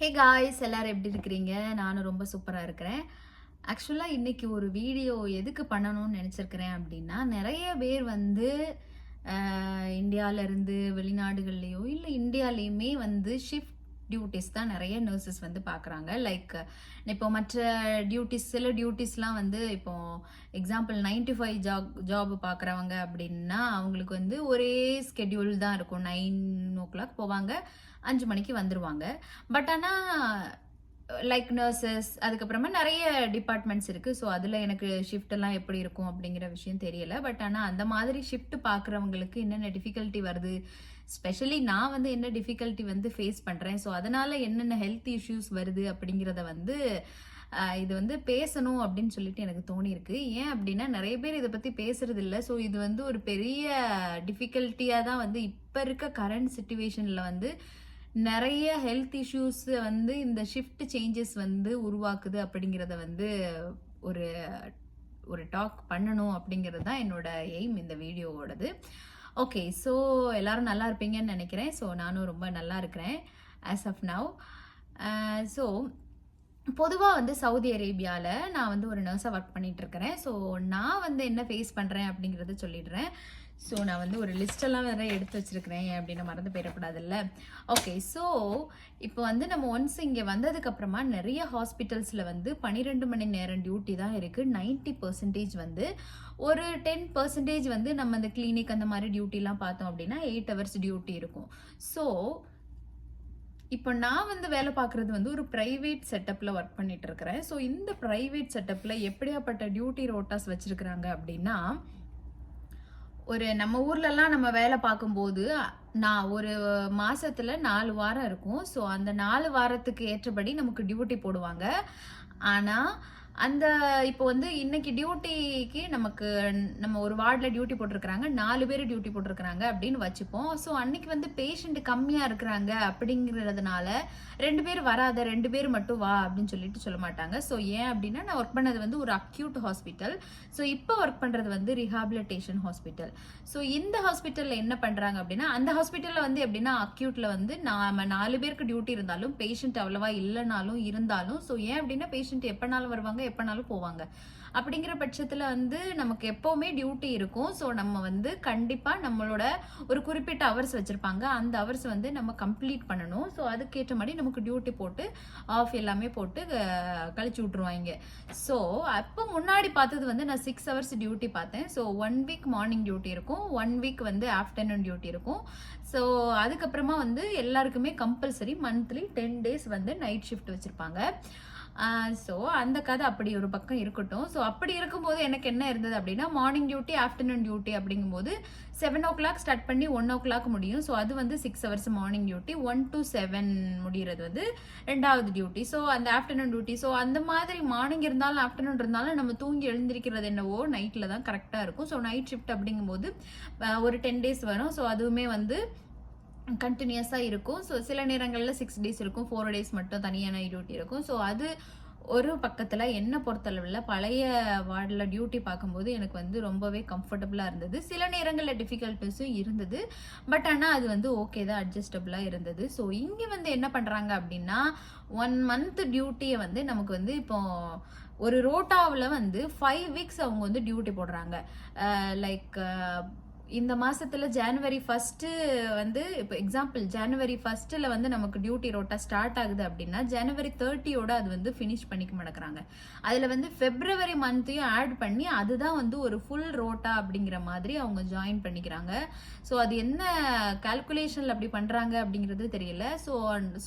Hey guys எல்லோரும் எப்படி இருக்கிறீங்க? நானும் ரொம்ப சூப்பராக இருக்கிறேன். ஆக்சுவலாக இன்னைக்கு ஒரு வீடியோ எதுக்கு பண்ணணும்னு நினச்சிருக்கிறேன் அப்படின்னா நிறைய பேர் வந்து இந்தியாவிலேருந்து வெளிநாடுகள்லேயோ வெளிநாடுகள்லையோ இல்லை இந்தியாலேயுமே வந்து ஷிஃப்ட் டியூட்டிஸ் தான் நிறைய நர்சஸ் வந்து பார்க்குறாங்க. லைக் இப்போ மற்ற டியூட்டிஸ் சில டியூட்டிஸ்லாம் வந்து இப்போ example ninety five job job பார்க்குறவங்க அப்படின்னா அவங்களுக்கு வந்து ஒரே ஸ்கெட்யூல் தான் இருக்கும். நைன் ஓ கிளாக் போவாங்க. அஞ்சு மணிக்கு வந்துடுவாங்க பட் ஆனால் லைக் நர்சஸ் அதுக்கப்புறமா நிறைய டிபார்ட்மெண்ட்ஸ் இருக்குது ஸோ அதில் எனக்கு shift எப்படி இருக்கும் அப்படிங்கிற விஷயம் தெரியல. பட் ஆனால் அந்த மாதிரி ஷிஃப்ட் பார்க்குறவங்களுக்கு என்னென்ன டிஃபிகல்ட்டி வருது? ஸ்பெஷலி நான் வந்து என்ன டிஃபிகல்ட்டி வந்து ஃபேஸ் பண்ணுறேன் ஸோ அதனால் என்னென்ன ஹெல்த் இஷ்யூஸ் வருது அப்படிங்கிறத வந்து இது வந்து பேசணும் அப்படின்னு சொல்லிட்டு எனக்கு தோணியிருக்கு. ஏன் அப்படின்னா நிறைய பேர் இதை பற்றி பேசுறது இல்லை ஸோ இது வந்து ஒரு பெரிய டிஃபிகல்ட்டியாக தான் வந்து இப்போ இருக்க கரண்ட் சுச்சுவேஷனில் வந்து நிறைய ஹெல்த் இஷ்யூஸ் வந்து இந்த ஷிஃப்ட் சேஞ்சஸ் வந்து உருவாக்குது அப்படிங்கிறத வந்து ஒரு ஒரு டாக் பண்ணணும் அப்படிங்கிறது தான் என்னோட எய்ம் இந்த வீடியோவோடது ஓகே ஸோ எல்லாரும் நல்லா இருப்பீங்கன்னு நினைக்கிறேன். ஸோ நானும் ரொம்ப நல்லா இருக்கிறேன் ஆஸ் ஆஃப் நவ் ஸோ பொதுவாக வந்து சவுதி அரேபியாவில் நான் வந்து ஒரு நர்ஸாக ஒர்க் பண்ணிட்டு இருக்கிறேன். ஸோ நான் வந்து என்ன ஃபேஸ் பண்ணுறேன் அப்படிங்கிறத சொல்லிடுறேன். ஸோ நான் வந்து ஒரு லிஸ்டெல்லாம் வேற எடுத்து வச்சிருக்கிறேன். ஏன் அப்படின்னு மறந்து போயிடக்கூடாதுல்ல? ஓகே ஸோ இப்போ வந்து நம்ம ஒன்ஸ் இங்கே வந்ததுக்கப்புறமா நிறைய ஹாஸ்பிட்டல்ஸில் வந்து பன்னிரெண்டு மணி நேரம் டியூட்டி தான் இருக்குது நைன்ட்டி பர்சன்டேஜ் வந்து ஒரு டென் பர்சன்டேஜ் வந்து நம்ம அந்த கிளினிக் அந்த மாதிரி டியூட்டிலாம் பார்த்தோம் அப்படின்னா எயிட் ஹவர்ஸ் டியூட்டி இருக்கும். ஸோ இப்போ நான் வந்து வேலை பார்க்குறது வந்து ஒரு ப்ரைவேட் செட்டப்பில் ஒர்க் பண்ணிட்டு இருக்கிறேன். ஸோ இந்த ப்ரைவேட் செட்டப்பில் எப்படியாப்பட்ட டியூட்டி ரோட்டாஸ் வச்சுருக்குறாங்க அப்படின்னா ஒரு நம்ம ஊர்லலாம் நம்ம வேலை பார்க்கும்போது நான் ஒரு மாசத்துல நாலு வாரம் இருக்கும். ஸோ அந்த நாலு வாரத்துக்கு ஏற்றபடி நமக்கு டியூட்டி போடுவாங்க. ஆனால் அந்த இப்போ வந்து இன்னைக்கு டியூட்டிக்கு நமக்கு நம்ம ஒரு வார்டில் டியூட்டி போட்டிருக்கிறாங்க நாலு பேர் டியூட்டி போட்டிருக்கிறாங்க அப்படின்னு வச்சுப்போம். ஸோ அன்னைக்கு வந்து பேஷண்ட் கம்மியாக இருக்கிறாங்க அப்படிங்கிறதுனால ரெண்டு பேர் வராத ரெண்டு பேர் மட்டும் வா அப்படின்னு சொல்லிட்டு சொல்ல மாட்டாங்க. ஸோ ஏன் அப்படின்னா நான் ஒர்க் பண்ணது வந்து ஒரு அக்யூட் ஹாஸ்பிட்டல் ஸோ இப்போ ஒர்க் பண்ணுறது வந்து ரிஹாபிலிட்டேஷன் ஹாஸ்பிட்டல் ஸோ இந்த ஹாஸ்பிட்டலில் என்ன பண்ணுறாங்க அப்படின்னா அந்த ஹாஸ்பிட்டலில் வந்து எப்படின்னா அக்யூட்டில் வந்து நாம நாலு பேருக்கு டியூட்டி இருந்தாலும் பேஷண்ட் அவ்வளவா இல்லைனாலும் இருந்தாலும் ஸோ ஏன் அப்படின்னா பேஷண்ட் எப்போனாலும் வருவாங்க எப்போனாலும் போவாங்க. அப்படிங்கிற பட்சத்தில் வந்து நமக்கு எப்போவுமே டியூட்டி இருக்கும். ஸோ நம்ம வந்து கண்டிப்பாக நம்மளோட ஒரு குறிப்பிட்ட ஹவர்ஸ் வச்சுருப்பாங்க. அந்த ஹவர்ஸ் வந்து நம்ம கம்ப்ளீட் பண்ணணும். ஸோ அதுக்கேற்ற மாதிரி நமக்கு டியூட்டி போட்டு ஆஃப் எல்லாமே போட்டு கழிச்சு விட்ருவாங்க ஸோ அப்போ முன்னாடி பார்த்தது வந்து நான் சிக்ஸ் ஹவர்ஸ் டியூட்டி பார்த்தேன். So one week morning duty இருக்கும். ஒன் வீக் வந்து ஆஃப்டர்நூன் டியூட்டி இருக்கும். ஸோ அதுக்கப்புறமா வந்து எல்லாருக்குமே கம்பல்சரி மந்த்லி டென் டேஸ் வந்து நைட் ஷிஃப்ட் வச்சுருப்பாங்க. ஸோ அந்த கதை அப்படி ஒரு பக்கம் இருக்கட்டும். ஸோ அப்படி இருக்கும்போது எனக்கு என்ன இருந்தது அப்படின்னா மார்னிங் டியூட்டி ஆஃப்டர்நூன் டியூட்டி அப்படிங்கும்போது செவன் ஓ கிளாக் ஸ்டார்ட் பண்ணி ஒன் ஓ கிளாக் முடியும். ஸோ அது வந்து six hours morning duty one to seven முடிகிறது வந்து ரெண்டாவது டியூட்டி ஸோ அந்த ஆஃப்டர்நூன் டியூட்டி ஸோ அந்த மாதிரி மார்னிங் இருந்தாலும் ஆஃப்டர்நூன் இருந்தாலும் நம்ம தூங்கி எழுந்திருக்கிறது என்னவோ நைட்டில் தான் கரெக்டாக இருக்கும். ஸோ நைட் ஷிஃப்ட் அப்படிங்கும்போது ஒரு டென் டேஸ் வரும். ஸோ அதுவுமே வந்து கண்டினியூஸாக இருக்கும். ஸோ சில நேரங்களில் சிக்ஸ் டேஸ் இருக்கும். ஃபோர் டேஸ் மட்டும் தனியான டியூட்டி இருக்கும். ஸோ அது ஒரு பக்கத்தில் என்ன பொறுத்தளவில் பழைய வார்டில் டியூட்டி பார்க்கும்போது எனக்கு வந்து ரொம்பவே கம்ஃபர்டபுளாக இருந்தது. சில நேரங்களில் டிஃபிகல்ட்டிஸும் இருந்தது. பட் ஆனால் அது வந்து ஓகே தான். அட்ஜஸ்டபுளாக இருந்தது. ஸோ இங்கே வந்து என்ன பண்ணுறாங்க அப்படின்னா ஒன் மந்த் டியூட்டியை வந்து நமக்கு வந்து இப்போ ஒரு ரோட்டாவில் வந்து ஃபைவ் வீக்ஸ் அவங்க வந்து டியூட்டி போடுறாங்க. லைக் இந்த மாசத்துல ஜனவரி ஃபர்ஸ்ட் வந்து இப்போ எக்ஸாம்பிள் ஜனவரி ஃபர்ஸ்ட்ல வந்து நமக்கு டியூட்டி ரோட்டா ஸ்டார்ட் ஆகுது அப்படின்னா ஜனவரி தேர்ட்டியோட அது வந்து ஃபினிஷ் பண்ணிக்க மாட்டேங்கிறாங்க. அதுல வந்து பிப்ரவரி மந்த்தையும் ஆட் பண்ணி அதுதான் வந்து ஒரு ஃபுல் ரோட்டா அப்படிங்கிற மாதிரி அவங்க ஜாயின் பண்ணிக்கிறாங்க. ஸோ அது என்ன கால்குலேஷன்ல அப்படி பண்றாங்க அப்படிங்கிறது தெரியல. ஸோ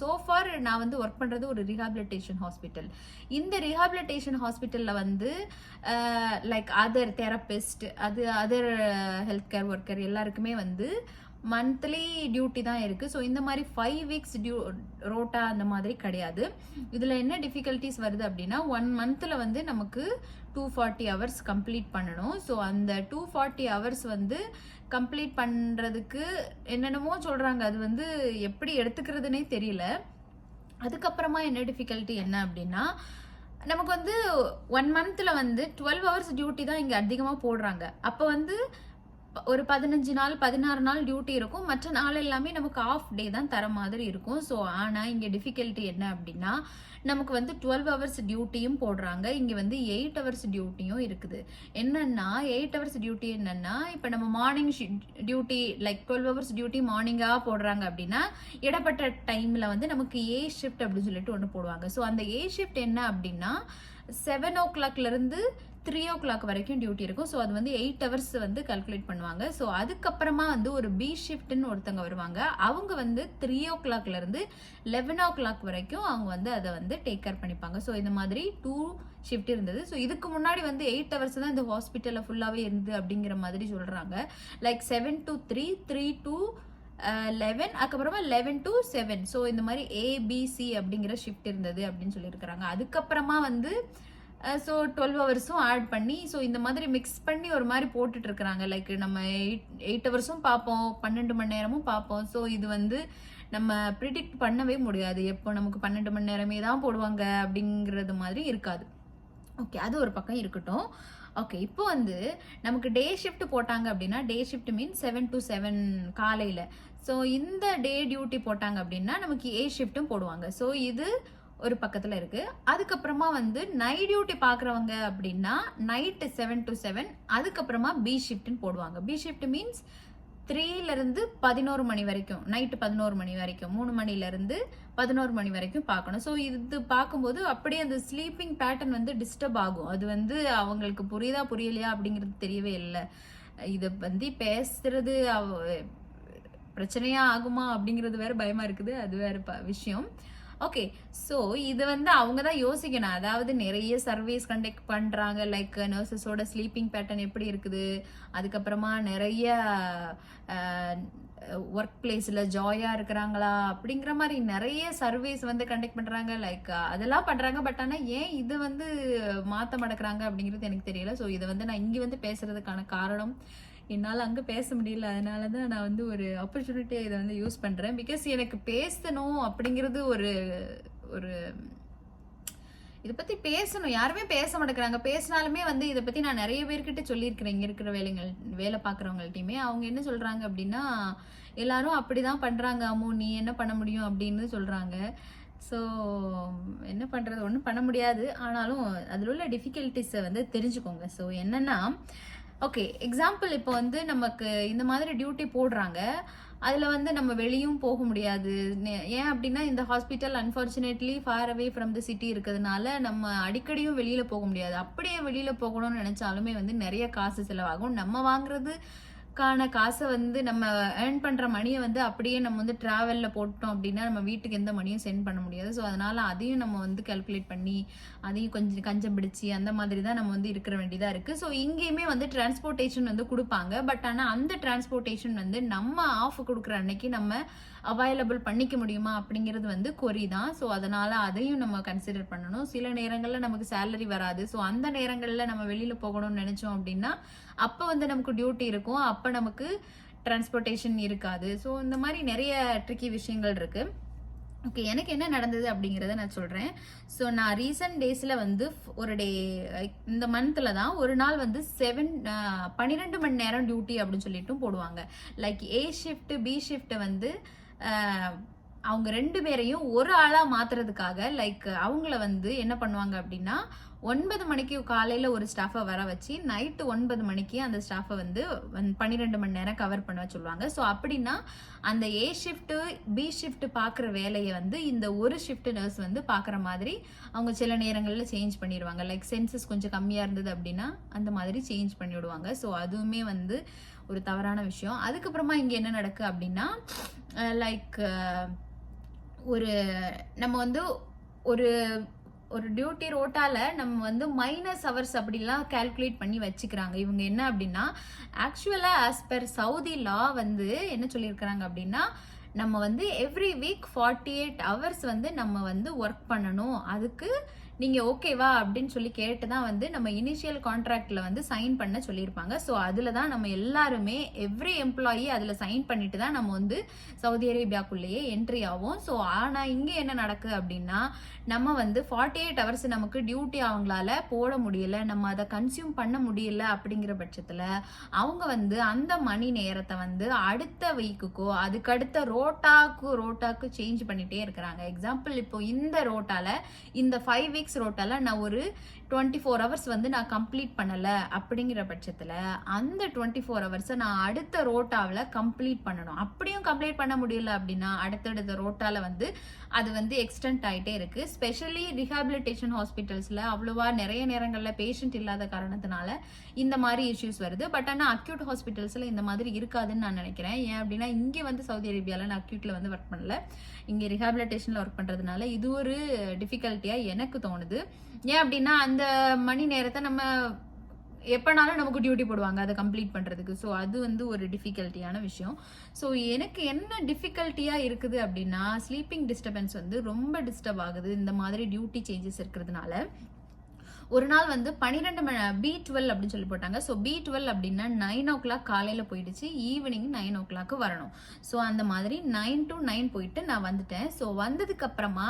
சோஃபார் நான் வந்து ஒர்க் பண்றது ஒரு ரீஹாபிலிட்டேஷன் ஹாஸ்பிட்டல் இந்த ரிஹாபிலிட்டேஷன் ஹாஸ்பிட்டல்ல வந்து லைக் அதர் தெரப்பிஸ்ட் அது அதர் ஹெல்த் கேர் ஒர்க்கர் எல்லாருக்குமே வந்து மந்த்லி டியூட்டி தான் இருக்குது ஸோ இந்த மாதிரி ஃபைவ் வீக்ஸ் டியூ ரோட்டா அந்த மாதிரி கிடையாது. இதில் என்ன டிஃபிகல்ட்டிஸ் வருது அப்படின்னா ஒன் மந்தில் வந்து நமக்கு டூ ஃபார்ட்டி ஹவர்ஸ் கம்ப்ளீட் பண்ணணும். ஸோ அந்த டூ ஃபார்ட்டி ஹவர்ஸ் வந்து கம்ப்ளீட் பண்ணுறதுக்கு என்னென்னமோ சொல்கிறாங்க அது வந்து எப்படி எடுத்துக்கிறதுனே தெரியல. அதுக்கப்புறமா என்ன டிஃபிகல்ட்டி என்ன அப்படின்னா நமக்கு வந்து ஒன் மந்த்தில் வந்து டுவெல் ஹவர்ஸ் டியூட்டி தான் இங்கே அதிகமாக போடுறாங்க. அப்போ வந்து ஒரு பதினஞ்சு நாள் பதினாறு நாள் டியூட்டி இருக்கும். மற்ற நாள் எல்லாமே நமக்கு ஆஃப் டே தான் தர மாதிரி இருக்கும். ஸோ ஆனால் இங்கே டிஃபிகல்ட்டி என்ன அப்படின்னா நமக்கு வந்து டுவெல் ஹவர்ஸ் டியூட்டியும் போடுறாங்க. இங்கே வந்து எயிட் ஹவர்ஸ் டியூட்டியும் இருக்குது. என்னன்னா எயிட் ஹவர்ஸ் டியூட்டி என்னன்னா இப்போ நம்ம morning duty like twelve hours duty மார்னிங்காக போடுறாங்க அப்படின்னா இடப்பட்ட டைமில் வந்து நமக்கு ஏ ஷிஃப்ட் அப்படின்னு சொல்லிட்டு ஒன்று போடுவாங்க. ஸோ அந்த ஏ ஷிஃப்ட் என்ன அப்படின்னா செவன் ஓ கிளாக்லேருந்து த்ரீ ஓ கிளாக் வரைக்கும் டியூட்டி இருக்கும். ஸோ அது வந்து எயிட் ஹவர்ஸ் வந்து கல்குலேட் பண்ணுவாங்க. ஸோ அதுக்கப்புறமா வந்து ஒரு பி ஷிஃப்ட்னு ஒருத்தவங்க வருவாங்க. அவங்க வந்து த்ரீ ஓ கிளாக்லேருந்து லெவன் ஓ கிளாக் வரைக்கும் அவங்க வந்து அதை வந்து டேக் கேர் பண்ணிப்பாங்க. ஸோ இந்த மாதிரி டூ ஷிஃப்ட் இருந்தது. ஸோ இதுக்கு முன்னாடி வந்து எயிட் ஹவர்ஸ் தான் இந்த ஹாஸ்பிட்டலில் ஃபுல்லாகவே இருந்து அப்படிங்கிற மாதிரி சொல்கிறாங்க like seven to three three to eleven அதுக்கப்புறமா லெவன் டு செவன் ஸோ இந்த மாதிரி ஏபிசி அப்படிங்கிற ஷிஃப்ட் இருந்தது அப்படின்னு சொல்லியிருக்கிறாங்க. அதுக்கப்புறமா வந்து ஸோ டுவெல் ஹவர்ஸும் ஆட் பண்ணி ஸோ இந்த மாதிரி மிக்ஸ் பண்ணி ஒரு மாதிரி போட்டுட்டு இருக்கிறாங்க லைக் நம்ம எயிட் எயிட் ஹவர்ஸும் பார்ப்போம் பன்னெண்டு மணி நேரமும் பார்ப்போம் ஸோ இது வந்து நம்ம ப்ரிடிக்ட் பண்ணவே முடியாது. எப்போ நமக்கு பன்னெண்டு மணி நேரமே தான் போடுவாங்க அப்படிங்கிறது மாதிரி இருக்காது. ஓகே அது ஒரு பக்கம் இருக்கட்டும். ஓகே இப்போ வந்து நமக்கு டே ஷிஃப்ட் போட்டாங்க அப்படின்னா day shift mean seven to seven காலையில். ஸோ இந்த டே டியூட்டி போட்டாங்க அப்படின்னா நமக்கு ஏ ஷிஃப்ட்டும் போடுவாங்க. ஸோ இது ஒரு பக்கத்தில் இருக்குது அதுக்கப்புறமா வந்து நைட் டியூட்டி பார்க்குறவங்க அப்படின்னா நைட்டு செவன் டு செவன் அதுக்கப்புறமா பி ஷிஃப்ட்னு போடுவாங்க. பி ஷிஃப்ட் மீன்ஸ் த்ரீலேருந்து பதினோரு மணி வரைக்கும் நைட்டு பதினோரு மணி வரைக்கும் மூணு மணிலேருந்து பதினோரு மணி வரைக்கும் பார்க்கணும் ஸோ இது பார்க்கும்போது அப்படியே அந்த ஸ்லீப்பிங் பேட்டர்ன் வந்து டிஸ்டர்ப் ஆகும். அது வந்து அவங்களுக்கு புரியுதா புரியலையா அப்படிங்கிறது தெரியவே இல்லை. இதை வந்து பேசுறது பிரச்சனையாக ஆகுமா அப்படிங்கிறது வேற பயமாக இருக்குது. அது வேற ப- விஷயம். ஓகே ஸோ இது வந்து அவங்க தான் யோசிக்கணும். அதாவது நிறைய சர்வீஸ் கண்டக்ட் பண்ணுறாங்க லைக் நர்சஸோட ஸ்லீப்பிங் பேட்டர்ன் எப்படி இருக்குது? அதுக்கப்புறமா நிறைய ஒர்க் பிளேஸில் ஜாயாக இருக்கிறாங்களா? அப்படிங்கிற மாதிரி நிறைய சர்வீஸ் வந்து கண்டக்ட் பண்ணுறாங்க லைக் அதெல்லாம் பண்ணுறாங்க பட் ஆனால் ஏன் இது வந்து மாற்ற மடக்கிறாங்க அப்படிங்கிறது எனக்கு தெரியல. ஸோ இதை வந்து நான் இங்கே வந்து பேசுறதுக்கான காரணம். என்னால் அங்கே பேச முடியல. அதனால தான் நான் வந்து ஒரு ஆப்பர்ச்சுனிட்டியை இதை வந்து யூஸ் பண்ணுறேன் பிகாஸ் எனக்கு பேசணும் அப்படிங்கிறது ஒரு ஒரு இதை பற்றி பேசணும். யாருமே பேச மாட்டேங்கிறாங்க. பேசினாலுமே வந்து இதை பற்றி நான் நிறைய பேர்கிட்ட சொல்லியிருக்கிறேன். இங்கே இருக்கிற வேலைகள் வேலை பார்க்குறவங்கள்ட்டையுமே. அவங்க என்ன சொல்கிறாங்க அப்படின்னா எல்லாரும் அப்படி தான் பண்ணுறாங்க அம்மோ நீ என்ன பண்ண முடியும் அப்படின்னு சொல்கிறாங்க ஸோ என்ன பண்ணுறது ஒன்றும் பண்ண முடியாது. ஆனாலும் அதில் உள்ள டிஃபிகல்ட்டிஸை வந்து தெரிஞ்சுக்கோங்க. ஸோ என்னென்னா ஓகே எக்ஸாம்பிள் இப்போ வந்து நமக்கு இந்த மாதிரி டியூட்டி போடுறாங்க. அதில் வந்து நம்ம வெளியும் போக முடியாது. ஏன் அப்படின்னா இந்த hospital unfortunately far away from the city இருக்கிறதுனால நம்ம அடிக்கடியும் வெளியில் போக முடியாது. அப்படியே வெளியில் போகணும்னு நினச்சாலுமே வந்து நிறைய காசு செலவாகும். நம்ம வாங்குறது அதுக்கான காசை வந்து நம்ம ஏர்ன் பண்ணுற மணியை வந்து அப்படியே நம்ம வந்து ட்ராவலில் போட்டோம் அப்படின்னா நம்ம வீட்டுக்கு எந்த மணியும் சென்ட் பண்ண முடியாது. ஸோ அதனால் அதையும் நம்ம வந்து கல்குலேட் பண்ணி அதையும் கொஞ்சம் கஞ்சம் பிடிச்சி அந்த மாதிரி தான் நம்ம வந்து இருக்கிற வேண்டியதாக இருக்குது ஸோ இங்கேயுமே வந்து டிரான்ஸ்போர்ட்டேஷன் வந்து கொடுப்பாங்க. பட் ஆனால் அந்த டிரான்ஸ்போர்ட்டேஷன் வந்து நம்ம ஆஃப் கொடுக்குற அன்னைக்கு நம்ம அவைலபிள் பண்ணிக்க முடியுமா அப்படிங்கிறது வந்து கொரி தான். ஸோ அதனால் அதையும் நம்ம கன்சிடர் பண்ணணும். சில நேரங்களில் நமக்கு சேலரி வராது. ஸோ அந்த நேரங்களில் நம்ம வெளியில் போகணும்னு நினச்சோம் அப்படின்னா அப்போ வந்து நமக்கு டியூட்டி இருக்கும். அப்போ நமக்கு டிரான்ஸ்போர்ட்டேஷன் இருக்காது. ஸோ இந்த மாதிரி நிறைய ட்ரிக்கி விஷயங்கள் இருக்குது ஓகே எனக்கு என்ன நடந்தது அப்படிங்கிறத நான் சொல்கிறேன் ஸோ நான் ரீசன்ட் டேஸில் வந்து ஒரு டே இந்த மந்தில் தான் ஒரு நாள் வந்து செவன் பன்னிரெண்டு மணி நேரம் டியூட்டி அப்படின்னு சொல்லிட்டும் போடுவாங்க. லைக் ஏ ஷிஃப்ட் பி ஷிஃப்ட்டை வந்து அவங்க ரெண்டு பேரையும் ஒரு ஆளாக மாற்றுறதுக்காக லைக் அவங்கள வந்து என்ன பண்ணுவாங்க அப்படின்னா ஒன்பது மணிக்கு காலையில் ஒரு ஸ்டாஃபை வர வச்சு நைட்டு ஒன்பது மணிக்கு அந்த ஸ்டாஃபை வந்து பன்னிரெண்டு மணி நேரம் கவர் பண்ண சொல்லுவாங்க. ஸோ அப்படின்னா அந்த ஏ ஷிஃப்ட்டு பி ஷிஃப்ட் பார்க்குற வேலையை வந்து இந்த ஒரு ஷிஃப்ட் நர்ஸ் வந்து பார்க்குற மாதிரி அவங்க சில நேரங்களில் சேஞ்ச் பண்ணிடுவாங்க. லைக் சென்சஸ் கொஞ்சம் கம்மியாக இருந்தது அப்படின்னா அந்த மாதிரி சேஞ்ச் பண்ணிவிடுவாங்க ஸோ அதுவுமே வந்து ஒரு தவறான விஷயம். அதுக்கப்புறமா இங்கே என்ன நடக்கு அப்படின்னா லைக் ஒரு நம்ம வந்து ஒரு ஒரு டியூட்டி ரோட்டால நம்ம வந்து மைனஸ் ஹவர்ஸ் அப்படிலாம் கால்குலேட் பண்ணி வச்சுக்கிறாங்க. இவங்க என்ன அப்படின்னா ஆக்சுவலாக ஆஸ் பர் சவுதி லா வந்து என்ன சொல்லியிருக்கிறாங்க அப்படின்னா நம்ம வந்து every week forty eight hours வந்து நம்ம வந்து ஒர்க் பண்ணணும். அதுக்கு நீங்கள் ஓகேவா அப்படின்னு சொல்லி கேட்டு தான் வந்து நம்ம இனிஷியல் கான்ட்ராக்டில் வந்து சைன் பண்ண சொல்லியிருப்பாங்க. ஸோ அதில் தான் நம்ம எல்லாருமே எவ்ரி எம்ப்ளாயி அதில் சைன் பண்ணிட்டு தான் நம்ம வந்து சவுதி அரேபியாக்குள்ளேயே என்ட்ரி ஆகும் ஸோ ஆனால் இங்கே என்ன நடக்குது அப்படின்னா நம்ம வந்து ஃபார்ட்டி எயிட் ஹவர்ஸ் நமக்கு டியூட்டி அவங்களால போட முடியல நம்ம அதை கன்சியூம் பண்ண முடியல அப்படிங்கிற பட்சத்தில் அவங்க வந்து அந்த மணி நேரத்தை வந்து அடுத்த வீக்குக்கோ அதுக்கடுத்த ரோட்டாக்கு ரோட்டாக்கு சேஞ்ச் பண்ணிகிட்டே இருக்கிறாங்க. எக்ஸாம்பிள் இப்போ இந்த ரோட்டாவில் இந்த ஃபைவ் வீக்ஸ் ரோட்டால நான் ஒரு டுவெண்ட்டி ஃபோர் ஹவர்ஸ் வந்து நான் கம்ப்ளீட் பண்ணலை அப்படிங்கிற பட்சத்தில் அந்த டுவெண்ட்டி ஃபோர் ஹவர்ஸை நான் அடுத்த ரோட்டாவில் கம்ப்ளீட் பண்ணணும். அப்படியும் கம்ப்ளீட் பண்ண முடியல அப்படின்னா அடுத்தடுத்த ரோட்டாவில் வந்து அது வந்து எக்ஸ்டெண்ட் ஆகிட்டே இருக்குது ஸ்பெஷலி ரிஹாபிலிட்டேஷன் ஹாஸ்பிட்டல்ஸில் அவ்வளோவா நிறைய நேரங்களில் பேஷண்ட் இல்லாத காரணத்தினால இந்த மாதிரி இஷ்யூஸ் வருது. பட் ஆனால் அக்யூட் ஹாஸ்பிட்டல்ஸில் இந்த மாதிரி இருக்காதுன்னு நான் நினைக்கிறேன். ஏன் அப்படின்னா இங்கே வந்து சவுதி அரேபியாவில் நான் அக்யூட்டில் வந்து ஒர்க் பண்ணல. இங்கே ரிஹாபிலிட்டேஷனில் ஒர்க் பண்ணுறதுனால இது ஒரு டிஃபிகல்ட்டியாக எனக்கு தோணுது. ஏன் அப்படின்னா அந்த மணி நேரத்தை நம்ம எப்போனாலும் நமக்கு டியூட்டி போடுவாங்க அதை கம்ப்ளீட் பண்ணுறதுக்கு ஸோ அது வந்து ஒரு டிஃபிகல்ட்டியான விஷயம். ஸோ எனக்கு என்ன டிஃபிகல்ட்டியாக இருக்குது அப்படின்னா ஸ்லீப்பிங் டிஸ்டர்பன்ஸ் வந்து ரொம்ப டிஸ்டர்ப் ஆகுது. இந்த மாதிரி டியூட்டி சேஞ்சஸ் இருக்கிறதுனால. ஒரு நாள் வந்து பன்னிரெண்டு மணி பி டுவெல் அப்படின்னு சொல்லி போட்டாங்க. ஸோ பி டுவெல் அப்படின்னா நைன் ஓ கிளாக் காலையில் போயிடுச்சு. ஈவினிங் நைன் ஓ கிளாக்கு வரணும். ஸோ அந்த மாதிரி நைன் டு நைன் போயிட்டு நான் வந்துட்டேன். ஸோ வந்ததுக்கு அப்புறமா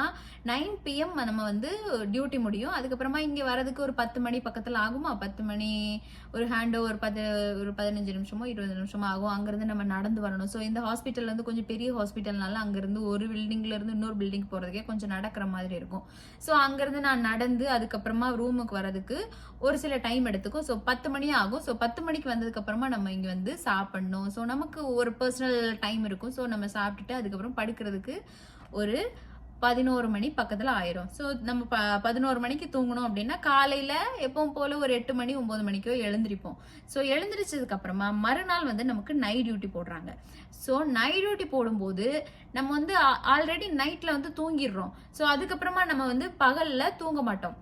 நைன் பிஎம் நம்ம வந்து டியூட்டி முடியும். அதுக்கப்புறமா இங்கே வரதுக்கு ஒரு பத்து மணி பக்கத்தில் ஆகுமா? பத்து மணி ஒரு ஹேண்டோ ஒரு பத்து ஒரு பதினஞ்சு நிமிஷமோ இருபது நிமிஷமோ ஆகும். அங்கேருந்து நம்ம நடந்து வரணும். ஸோ இந்த ஹாஸ்பிட்டல் வந்து கொஞ்சம் பெரிய ஹாஸ்பிட்டல்னால அங்கேருந்து ஒரு பில்டிங்லேருந்து இன்னொரு பில்டிங் போகிறதுக்கே கொஞ்சம் நடக்கிற மாதிரி இருக்கும். ஸோ அங்கேருந்து நான் நடந்து அதுக்கப்புறமா ரூமுக்கு வரதுக்கு ஒரு சில டைம் எடுத்துக்கும். ஸோ பத்து மணி ஆகும். ஸோ பத்து மணிக்கு வந்ததுக்கப்புறமா நம்ம இங்கே வந்து சாப்பிட்ணும். ஸோ நமக்கு ஒரு பர்சனல் டைம் இருக்கும். ஸோ நம்ம சாப்பிட்டுட்டு அதுக்கப்புறம் படுக்கிறதுக்கு ஒரு பதினோரு மணி பக்கத்தில் ஆயிரும். ஸோ நம்ம ப பதினோரு மணிக்கு தூங்கணும் அப்படின்னா காலையில் எப்பவும் போல் ஒரு எட்டு மணி ஒம்பது மணிக்கோ எழுந்திருப்போம். ஸோ எழுந்திரிச்சதுக்கப்புறமா மறுநாள் வந்து நமக்கு நைட் டியூட்டி போடுறாங்க. ஸோ நைட் டியூட்டி போடும்போது நம்ம வந்து ஆல்ரெடி நைட்டில் வந்து தூங்கிடுறோம். ஸோ அதுக்கப்புறமா நம்ம வந்து பகலில் தூங்க மாட்டோம்.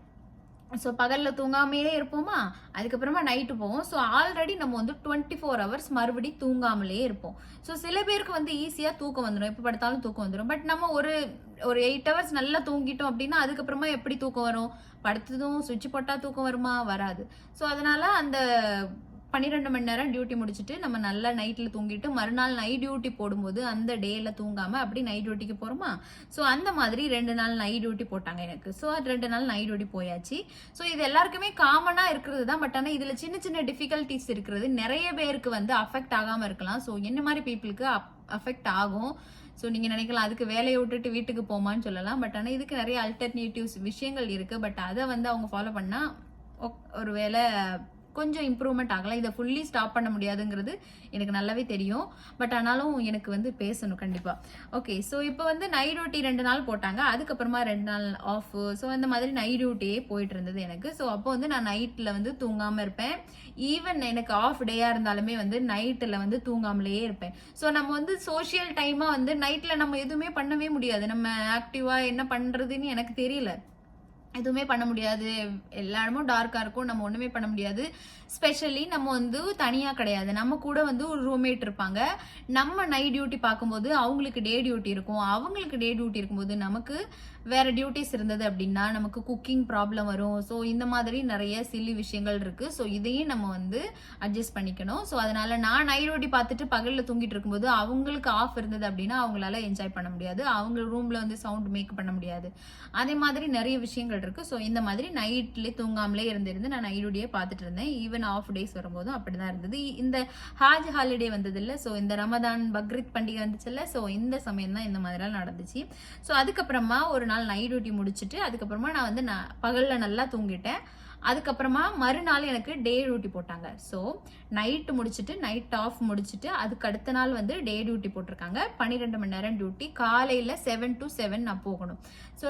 ஸோ பகலில் தூங்காமையே இருப்போமா? அதுக்கப்புறமா நைட்டு போவோம். ஸோ ஆல்ரெடி நம்ம வந்து டுவெண்ட்டி ஃபோர் ஹவர்ஸ் மறுபடி தூங்காமலே இருப்போம். ஸோ சில பேருக்கு வந்து ஈஸியாக தூக்கம் வந்துடும் எப்போ படுத்தாலும் தூக்கம் வந்துடும் பட் நம்ம ஒரு ஒரு எயிட் ஹவர்ஸ் நல்லா தூங்கிட்டோம் அப்படின்னா அதுக்கப்புறமா எப்படி தூக்கம் வரும்? படுத்ததும் சுவிட்ச் போட்டால் தூக்கம் வருமா? வராது. ஸோ அதனால அந்த பன்னிரெண்டு மணி நேரம் டியூட்டி முடிச்சுட்டு நம்ம நல்லா நைட்டில் தூங்கிட்டு மறுநாள் நைட் டியூட்டி போடும்போது அந்த டேயில் தூங்காமல் அப்படி நைட் டியூட்டிக்கு போகிறோமா ஸோ அந்த மாதிரி ரெண்டு நாள் நைட் டியூட்டி போட்டாங்க எனக்கு. ஸோ அது ரெண்டு நாள் நைட் டியூட்டி போயாச்சு. ஸோ இது எல்லாருக்குமே காமனாக இருக்கிறது தான். பட் ஆனால் இதில் சின்ன சின்ன டிஃபிகல்ட்டிஸ் இருக்கிறது நிறைய பேருக்கு வந்து அஃபெக்ட் ஆகாமல் இருக்கலாம். ஸோ என்ன மாதிரி பீப்புளுக்கு அஃபெக்ட் ஆகும்? ஸோ நீங்கள் நினைக்கலாம் அதுக்கு வேலையை விட்டுட்டு வீட்டுக்கு போமான்னு சொல்லலாம். பட் ஆனால் இதுக்கு நிறைய அல்டர்னேட்டிவ்ஸ் விஷயங்கள் இருக்குது பட் அதை வந்து அவங்க ஃபாலோ பண்ணால் ஒரு வேலை கொஞ்சம் இம்ப்ரூவ்மெண்ட் ஆகலாம் இதை ஃபுல்லி ஸ்டாப் பண்ண முடியாதுங்கிறது எனக்கு நல்லாவே தெரியும். பட் ஆனாலும் எனக்கு வந்து பேசணும் கண்டிப்பாக ஓகே ஸோ இப்போ வந்து நைட் டியூட்டி ரெண்டு நாள் போட்டாங்க. அதுக்கப்புறமா ரெண்டு நாள் ஆஃப் ஸோ அந்த மாதிரி நைட் டியூட்டியே போயிட்டு இருந்தது எனக்கு. ஸோ அப்போ வந்து நான் நைட்டில் வந்து தூங்காமல் இருப்பேன். ஈவன் எனக்கு ஆஃப் டேயாக இருந்தாலுமே வந்து நைட்டில் வந்து தூங்காமலேயே இருப்பேன். ஸோ நம்ம வந்து சோஷியல் டைமாக வந்து நைட்டில் நம்ம எதுவுமே பண்ணவே முடியாது. நம்ம ஆக்டிவாக என்ன பண்ணுறதுன்னு எனக்கு தெரியல. எதுவுமே பண்ண முடியாது. எல்லா இடமும் டார்க்காக இருக்கும். நம்ம ஒன்றுமே பண்ண முடியாது. ஸ்பெஷலி நம்ம வந்து தனியாக கிடையாது. நம்ம கூட வந்து ஒரு ரூம்மேட் இருப்பாங்க. நம்ம நைட் டியூட்டி பார்க்கும்போது அவங்களுக்கு டே டியூட்டி இருக்கும். அவங்களுக்கு டே டியூட்டி இருக்கும்போது நமக்கு வேறு டியூட்டிஸ் இருந்தது அப்படின்னா நமக்கு குக்கிங் ப்ராப்ளம் வரும். ஸோ இந்த மாதிரி நிறைய சில்லி விஷயங்கள் இருக்குது ஸோ இதையும் நம்ம வந்து அட்ஜஸ்ட் பண்ணிக்கணும். ஸோ அதனால் நான் நைட் டியூட்டி பார்த்துட்டு பகலில் தூங்கிட்டு இருக்கும்போது அவங்களுக்கு ஆஃப் இருந்தது அப்படின்னா அவங்களால என்ஜாய் பண்ண முடியாது. அவங்க ரூமில் வந்து சவுண்ட் மேக் பண்ண முடியாது. அதே மாதிரி நிறைய விஷயங்கள் இருக்குது ஸோ இந்த மாதிரி நைட்லேயே தூங்காமலே இருந்திருந்து நான் நைட் டியூட்டியே பார்த்துட்டு இருந்தேன். ஈவன் ஆஃப் டேஸ் வரும்போதும் அப்படி தான் இருந்தது. இந்த ஹாஜ் ஹாலிடே வந்தது இல்லை ஸோ இந்த ரமதான் பக்ரீத் பண்டிகை வந்துச்சுல்ல. ஸோ இந்த சமயம் தான் இந்த மாதிரிலாம் நடந்துச்சு. ஸோ அதுக்கப்புறமா ஒரு நாள் நைட் டியூட்டி முடிச்சுட்டு அதுக்கப்புறமா நான் வந்து நான் பகலில் நல்லா தூங்கிட்டேன். அதுக்கப்புறமா மறுநாள் எனக்கு டே டியூட்டி போட்டாங்க. ஸோ நைட்டு முடிச்சுட்டு நைட் ஆஃப் முடிச்சுட்டு அதுக்கு அடுத்த நாள் வந்து டே டியூட்டி போட்டிருக்காங்க. பன்னிரெண்டு மணி நேரம் டியூட்டி காலையில் செவன் டு செவன் நான் போகணும். ஸோ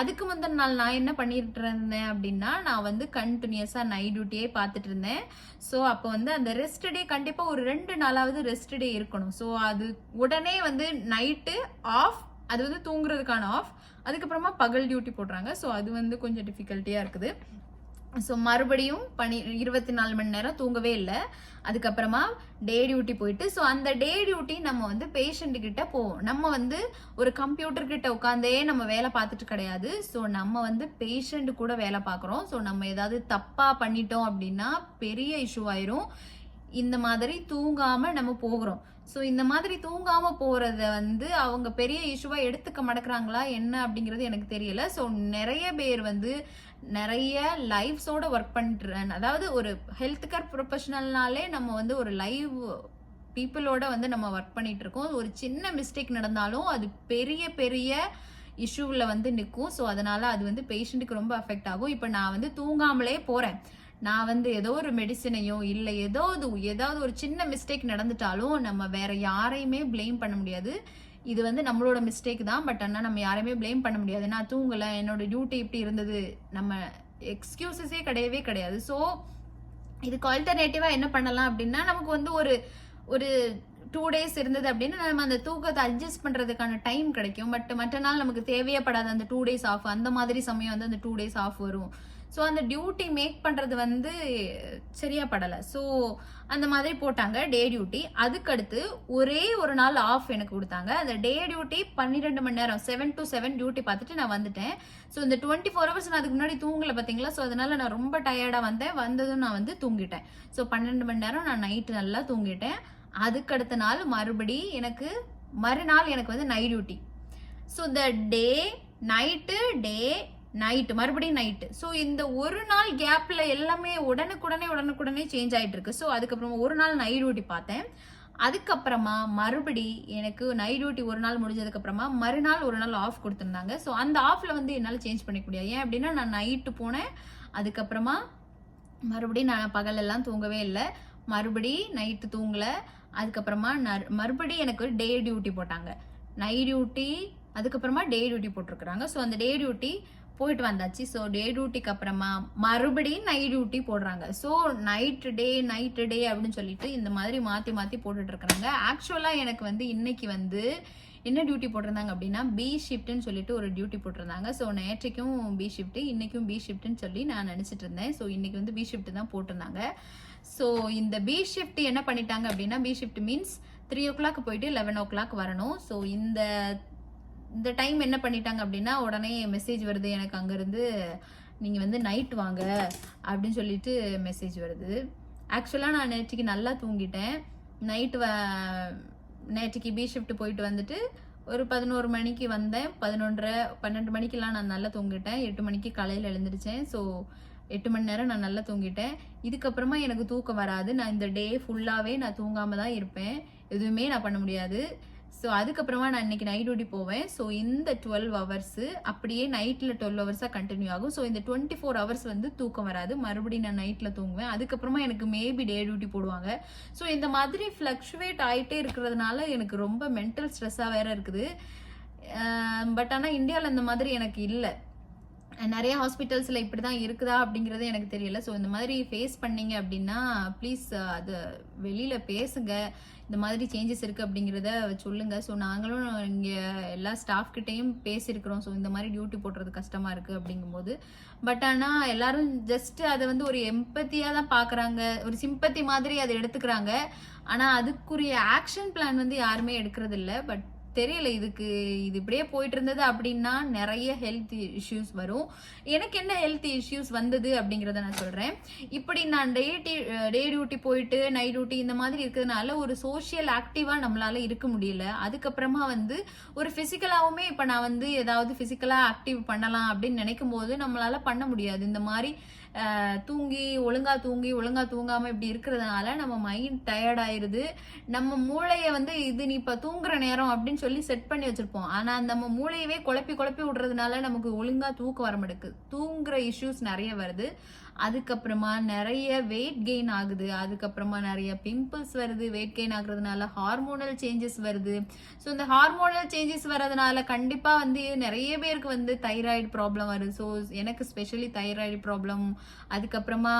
அதுக்கு முந்தின நாள் நான் என்ன பண்ணிட்டு இருந்தேன் அப்படின்னா நான் வந்து கண்டினியூஸாக நைட் டியூட்டியே பார்த்துட்டு இருந்தேன். ஸோ அப்போ வந்து அந்த ரெஸ்ட் டே கண்டிப்பாக ஒரு ரெண்டு நாளாவது ரெஸ்ட் டே இருக்கணும். ஸோ அது உடனே வந்து நைட்டு ஆஃப் அது வந்து தூங்குறதுக்கான ஆஃப் அதுக்கப்புறமா பகல் டியூட்டி போடுறாங்க. ஸோ அது வந்து கொஞ்சம் டிஃபிகல்ட்டியாக இருக்குது. ஸோ மறுபடியும் பனி இருபத்தி நாலு மணி நேரம் தூங்கவே இல்லை. அதுக்கப்புறமா டே டியூட்டி போயிட்டு ஸோ அந்த டே டியூட்டி நம்ம வந்து பேஷண்ட்டு கிட்ட போவோம். நம்ம வந்து ஒரு கம்ப்யூட்டர் கிட்ட உட்காந்தே நம்ம வேலை பார்த்துட்டு கிடையாது. ஸோ நம்ம வந்து பேஷண்ட் கூட வேலை பார்க்குறோம். ஸோ நம்ம ஏதாவது தப்பாக பண்ணிட்டோம் அப்படின்னா பெரிய இஷ்யூ ஆயிரும். இந்த மாதிரி தூங்காம நம்ம போகிறோம். ஸோ இந்த மாதிரி தூங்காம போறத வந்து அவங்க பெரிய இஷ்யூவா எடுத்துக்க மடக்கிறாங்களா என்ன அப்படிங்கிறது எனக்கு தெரியல. ஸோ நிறைய பேர் வந்து நிறைய லைஃப்ஸோட ஒர்க் பண்ணுறேன் அதாவது ஒரு ஹெல்த் கேர் ப்ரொஃபஷனல்னாலே நம்ம வந்து ஒரு லைவ் பீப்புளோட வந்து நம்ம ஒர்க் பண்ணிட்டு இருக்கோம் ஒரு சின்ன மிஸ்டேக் நடந்தாலும் அது பெரிய பெரிய இஷ்யூவில் வந்து நிற்கும். ஸோ அதனால அது வந்து பேஷண்ட்டுக்கு ரொம்ப அஃபெக்ட் ஆகும். இப்போ நான் வந்து தூங்காமலே போகிறேன் நான் வந்து ஏதோ ஒரு மெடிசனையோ இல்லை ஏதோ ஏதாவது ஒரு சின்ன மிஸ்டேக் நடந்துட்டாலும் நம்ம வேற யாரையுமே ப்ளேம் பண்ண முடியாது. இது வந்து நம்மளோட மிஸ்டேக் தான். பட் ஆனால் நம்ம யாரையுமே ப்ளேம் பண்ண முடியாது. நான் தூங்கலை என்னோட டியூட்டி இப்படி இருந்தது. நம்ம எக்ஸ்கியூசஸே கிடையவே கிடையாது. ஸோ இதுக்கு ஆல்டர்னேட்டிவாக என்ன பண்ணலாம் அப்படின்னா நமக்கு வந்து ஒரு ஒரு டூ டேஸ் இருந்தது அப்படின்னா நம்ம அந்த தூக்கத்தை அட்ஜஸ்ட் பண்ணுறதுக்கான டைம் கிடைக்கும். பட் மற்ற நாள் நமக்கு தேவையப்படாத அந்த டூ டேஸ் ஆஃப் அந்த மாதிரி சமயம் வந்து அந்த டூ டேஸ் ஆஃப் வரும். ஸோ அந்த டியூட்டி மேக் பண்ணுறது வந்து சரியா படலை. ஸோ அந்த மாதிரி போட்டாங்க டே டியூட்டி அதுக்கடுத்து ஒரே ஒரு நாள் ஆஃப் எனக்கு கொடுத்தாங்க. அந்த டே டியூட்டி பன்னிரெண்டு மணி நேரம் செவன் டு செவன் டியூட்டி பார்த்துட்டு நான் வந்துட்டேன். ஸோ இந்த டுவெண்ட்டி ஃபோர் ஹவர்ஸ் நான் அதுக்கு முன்னாடி தூங்கலை பார்த்தீங்களா? ஸோ அதனால நான் ரொம்ப டயர்டாக வந்தேன். வந்ததும் நான் வந்து தூங்கிட்டேன். ஸோ பன்னெண்டு மணி நேரம் நான் நைட்டு நல்லா தூங்கிட்டேன். அதுக்கடுத்த நாள் மறுபடி எனக்கு மறுநாள் எனக்கு வந்து night duty so the day night day night மறுபடியும் நைட்டு ஸோ இந்த ஒரு நாள் கேப்பில் எல்லாமே உடனுக்குடனே உடனுக்குடனே சேஞ்ச் ஆகிட்டு இருக்கு ஸோ அதுக்கப்புறமா ஒரு நாள் நைட் டியூட்டி பார்த்தேன். அதுக்கப்புறமா மறுபடி எனக்கு நைட் டியூட்டி ஒரு நாள் முடிஞ்சதுக்கப்புறமா மறுநாள் ஒரு நாள் ஆஃப் கொடுத்துருந்தாங்க. ஸோ அந்த ஆஃபில் வந்து என்னால் சேஞ்ச் பண்ணிக்க முடியாது. ஏன் அப்படின்னா நான் நைட்டு போனேன். அதுக்கப்புறமா மறுபடியும் நான் பகலெல்லாம் தூங்கவே இல்லை. மறுபடி நைட்டு தூங்கலை. அதுக்கப்புறமா மறுபடி எனக்கு டே டியூட்டி போட்டாங்க. நைட் டியூட்டி அதுக்கப்புறமா டே டியூட்டி போட்டிருக்கிறாங்க. ஸோ அந்த டே டியூட்டி போயிட்டு வந்தாச்சு. ஸோ டே டியூட்டிக்கு அப்புறமா மறுபடியும் நைட் டியூட்டி போடுறாங்க. So night day night day அப்படின்னு சொல்லிட்டு இந்த மாதிரி மாற்றி மாற்றி போட்டுட்டு இருக்கிறாங்க. ஆக்சுவலாக எனக்கு வந்து இன்னைக்கு வந்து என்ன டியூட்டி போட்டிருந்தாங்க அப்படின்னா பி ஷிஃப்ட்னு சொல்லிட்டு ஒரு டியூட்டி போட்டிருந்தாங்க. ஸோ நேற்றைக்கும் பி ஷிஃப்ட் இன்னைக்கும் பி ஷிஃப்ட்னு சொல்லி நான் நினச்சிட்டு இருந்தேன். ஸோ இன்னைக்கு வந்து பி ஷிஃப்ட் தான் போட்டிருந்தாங்க. ஸோ இந்த பி ஷிஃப்ட் என்ன பண்ணிட்டாங்க அப்படின்னா B shift means three o'clock போயிட்டு லெவன் ஓ கிளாக் வரணும். ஸோ இந்த இந்த டைம் என்ன பண்ணிட்டாங்க அப்படின்னா உடனே மெசேஜ் வருது எனக்கு அங்கேருந்து நீங்கள் வந்து நைட் வாங்க அப்படின்னு சொல்லிட்டு மெசேஜ் வருது. ஆக்சுவலாக நான் நேற்றுக்கு நல்லா தூங்கிட்டேன். நைட்டு வ நேற்றுக்கு பி ஷிஃப்ட் போயிட்டு வந்துட்டு ஒரு பதினோரு மணிக்கு வந்தேன். பதினொன்றரை பன்னெண்டு மணிக்கெல்லாம் நான் நல்லா தூங்கிட்டேன். எட்டு மணிக்கு காலையில் எழுந்திரிச்சேன். ஸோ எட்டு மணி நேரம் நான் நல்லா தூங்கிட்டேன். இதுக்கப்புறமா எனக்கு தூக்கம் வராது. நான் இந்த டே ஃபுல்லாகவே நான் தூங்காமல் தான் இருப்பேன். எதுவுமே நான் பண்ண முடியாது. ஸோ அதுக்கப்புறமா நான் இன்னைக்கு நைட் டியூட்டி போவேன். ஸோ இந்த டுவெல் ஹவர்ஸு அப்படியே நைட்டில் டுவெல் ஹவர்ஸாக கண்டினியூ ஆகும். ஸோ இந்த டுவெண்ட்டி ஃபோர் ஹவர்ஸ் வந்து தூக்கம் வராது. மறுபடியும் நான் நைட்டில் தூங்குவேன். அதுக்கப்புறமா எனக்கு மேபி டே டியூட்டி போடுவாங்க. ஸோ இந்த மாதிரி ஃப்ளக்ஷுவேட் ஆகிட்டே இருக்கிறதுனால எனக்கு ரொம்ப மென்டல் ஸ்ட்ரெஸ்ஸாக வேறு இருக்குது. பட் ஆனால் இந்தியாவில் இந்த மாதிரி எனக்கு இல்லை. நிறைய ஹாஸ்பிட்டல்ஸில் இப்படி தான் இருக்குதா அப்படிங்கிறது எனக்கு தெரியல. ஸோ இந்த மாதிரி ஃபேஸ் பண்ணீங்க அப்படின்னா ப்ளீஸ் அது வெளியில் பேசுங்க. இந்த மாதிரி சேஞ்சஸ் இருக்குது அப்படிங்கிறத சொல்லுங்கள் ஸோ நாங்களும் இங்கே எல்லா ஸ்டாஃப் கிட்டேயும் பேசியிருக்கிறோம். ஸோ இந்த மாதிரி டியூட்டி போடுறது கஷ்டமாக இருக்குது அப்படிங்கும்போது. பட் ஆனால் எல்லாரும் ஜஸ்ட் அதை வந்து ஒரு எம்பத்தியாக தான் பார்க்குறாங்க ஒரு சிம்பத்தி மாதிரி அதை எடுத்துக்கிறாங்க. ஆனால் அதுக்குரிய ஆக்ஷன் பிளான் வந்து யாருமே எடுக்கிறது இல்லை பட் தெரியல இதுக்கு இது இப்படியே போயிட்டு இருந்தது அப்படின்னா நிறைய ஹெல்த் இஷ்யூஸ் வரும். எனக்கு என்ன ஹெல்த் இஷ்யூஸ் வந்தது அப்படிங்கிறத நான் சொல்கிறேன் இப்படி நான் டே டே டியூட்டி போயிட்டு நைட் டியூட்டி இந்த மாதிரி இருக்கிறதுனால ஒரு சோஷியல் ஆக்டிவாக நம்மளால இருக்க முடியல. அதுக்கப்புறமா வந்து ஒரு ஃபிசிக்கலாகவுமே இப்போ நான் வந்து ஏதாவது ஃபிசிக்கலாக ஆக்டிவ் பண்ணலாம் அப்படின்னு நினைக்கும் போது நம்மளால பண்ண முடியாது. இந்த மாதிரி தூங்கி ஒழுங்கா தூங்கி ஒழுங்கா தூங்காம இப்படி இருக்கிறதுனால நம்ம மைண்ட் டயர்ட் ஆயிருது. நம்ம மூளைய வந்து இது நீ இப்ப தூங்குற நேரம் அப்படின்னு சொல்லி செட் பண்ணி வச்சிருப்போம். ஆனா நம்ம மூளையவே குழப்பி குழப்பி விடுறதுனால நமக்கு ஒழுங்கா தூக்கம் வர மாட்டேங்குது. தூங்குற இஷ்யூஸ் நிறைய வருது. அதுக்கப்புறமா நிறைய வெயிட் கெயின் ஆகுது. அதுக்கப்புறமா நிறைய பிம்பிள்ஸ் வருது. வெயிட் கெயின் ஆகுறதுனால ஹார்மோனல் சேஞ்சஸ் வருது. ஸோ இந்த ஹார்மோனல் சேஞ்சஸ் வர்றதுனால கண்டிப்பாக வந்து நிறைய பேருக்கு வந்து தைராய்டு ப்ராப்ளம் வருது. ஸோ எனக்கு ஸ்பெஷலி தைராய்டு ப்ராப்ளம் அதுக்கப்புறமா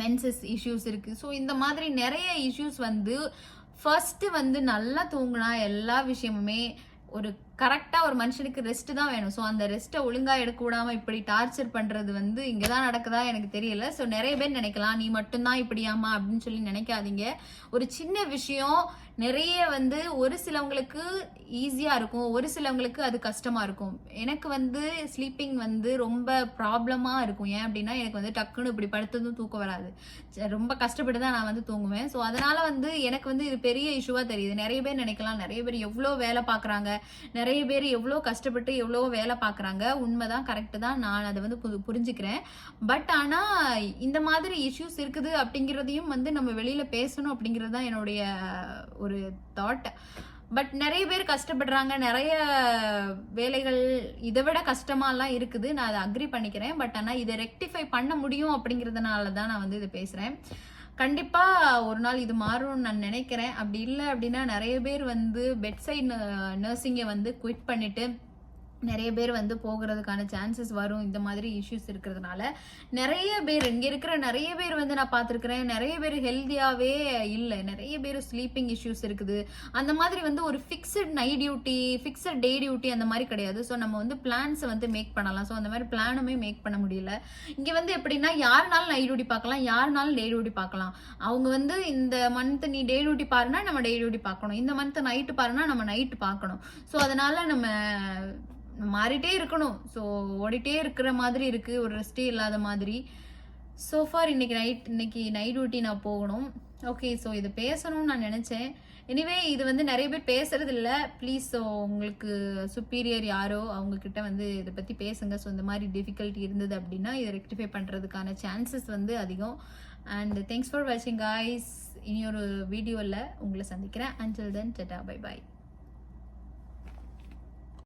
மென்சஸ் இஷ்யூஸ் இருக்குது ஸோ இந்த மாதிரி நிறைய இஷ்யூஸ் வந்து ஃபர்ஸ்ட் வந்து நல்லா தூங்கினா எல்லா விஷயமுமே ஒரு கரெக்டாக ஒரு மனுஷனுக்கு ரெஸ்ட் தான் வேணும். ஸோ அந்த ரெஸ்ட்டை ஒழுங்காக எடுக்க இப்படி டார்ச்சர் பண்ணுறது வந்து இங்கே தான் நடக்குதா எனக்கு தெரியல. ஸோ நிறைய பேர் நினைக்கலாம் நீ மட்டும்தான் இப்படியாமா அப்படின்னு சொல்லி நினைக்காதீங்க. ஒரு சின்ன விஷயம் நிறைய வந்து ஒரு சிலவங்களுக்கு ஈஸியாக இருக்கும் ஒரு சிலவங்களுக்கு அது கஷ்டமாக இருக்கும். எனக்கு வந்து ஸ்லீப்பிங் வந்து ரொம்ப ப்ராப்ளமாக இருக்கும். ஏன் அப்படின்னா எனக்கு வந்து டக்குன்னு இப்படி படுத்ததும் தூக்கம் வராது. ச- ரொம்ப கஷ்டப்பட்டு தான் நான் வந்து தூங்குவேன். ஸோ அதனால் வந்து எனக்கு வந்து இது பெரிய இஷ்யூவாக தெரியுது. நிறைய பேர் நினைக்கலாம் நிறைய பேர் எவ்வளோ வேலை பார்க்குறாங்க நிறைய நிறைய பேர் எவ்வளோ கஷ்டப்பட்டு எவ்வளோ வேலை பார்க்குறாங்க உண்மைதான் கரெக்டு தான். நான் அதை வந்து புது புரிஞ்சுக்கிறேன். பட் ஆனால் இந்த மாதிரி இஷ்யூஸ் இருக்குது அப்படிங்கிறதையும் வந்து நம்ம வெளியில் பேசணும் அப்படிங்கிறது தான் என்னுடைய ஒரு தாட் பட் நிறைய பேர் கஷ்டப்படுறாங்க. நிறைய வேலைகள் இதை விட கஷ்டமாலாம் இருக்குது. நான் அதை அக்ரி பண்ணிக்கிறேன். பட் ஆனால் இதை ரெக்டிஃபை பண்ண முடியும் அப்படிங்கிறதுனால தான் நான் வந்து இதை பேசுகிறேன் கண்டிப்பாக ஒரு நாள் இது மாறும்னு நான் நினைக்கிறேன். அப்படி இல்லை அப்படின்னா நிறைய பேர் வந்து பெட் சைட் நர்சிங்கை வந்து குவிட் பண்ணிட்டு நிறைய பேர் வந்து போகிறதுக்கான சான்சஸ் வரும். இந்த மாதிரி இஷ்யூஸ் இருக்கிறதுனால நிறைய பேர் இங்கே இருக்கிற நிறைய பேர் வந்து நான் பார்த்துருக்குறேன். நிறைய பேர் ஹெல்த்தியாகவே இல்லை. நிறைய பேர் ஸ்லீப்பிங் இஷ்யூஸ் இருக்குது. அந்த மாதிரி வந்து ஒரு fixed night duty fixed day duty அந்த மாதிரி கிடையாது. ஸோ நம்ம வந்து பிளான்ஸை வந்து மேக் பண்ணலாம். ஸோ அந்த மாதிரி பிளானுமே மேக் பண்ண முடியல. இங்கே வந்து எப்படின்னா யாருனாலும் நைட் டியூட்டி பார்க்கலாம். யாருனாலும் டே டியூட்டி பார்க்கலாம். அவங்க வந்து இந்த மந்த் நீ டே டியூட்டி பாருன்னா நம்ம டே டியூட்டி பார்க்கணும். இந்த மந்த் நைட்டு பாருன்னா நம்ம நைட்டு பார்க்கணும். ஸோ அதனால் நம்ம மாறிட்டே இருக்கணும். ஸோ ஓடிட்டே இருக்கிற மாதிரி இருக்குது ஒரு ரெஸ்டே இல்லாத மாதிரி. ஸோ ஃபார் இன்னைக்கு நைட் இன்னைக்கு நைட் டியூட்டி நான் போகணும். ஓகே ஸோ இது பேசணும்னு நான் நினச்சேன். எனிவே இது வந்து நிறைய பேர் பேசுறது இல்லை. ப்ளீஸ் ஸோ உங்களுக்கு சுப்பீரியர் யாரோ அவங்கக்கிட்ட வந்து இதை பற்றி பேசுங்க. ஸோ இந்த மாதிரி டிஃபிகல்ட்டி இருந்தது அப்படின்னா இதை ரெக்டிஃபை பண்ணுறதுக்கான சான்சஸ் வந்து அதிகம். அண்ட் தேங்க்ஸ் ஃபார் வாட்சிங் காய்ஸ் இனி ஒரு வீடியோவில் உங்களை சந்திக்கிறேன். அஞ்சல் தென் டட்டா பை பாய்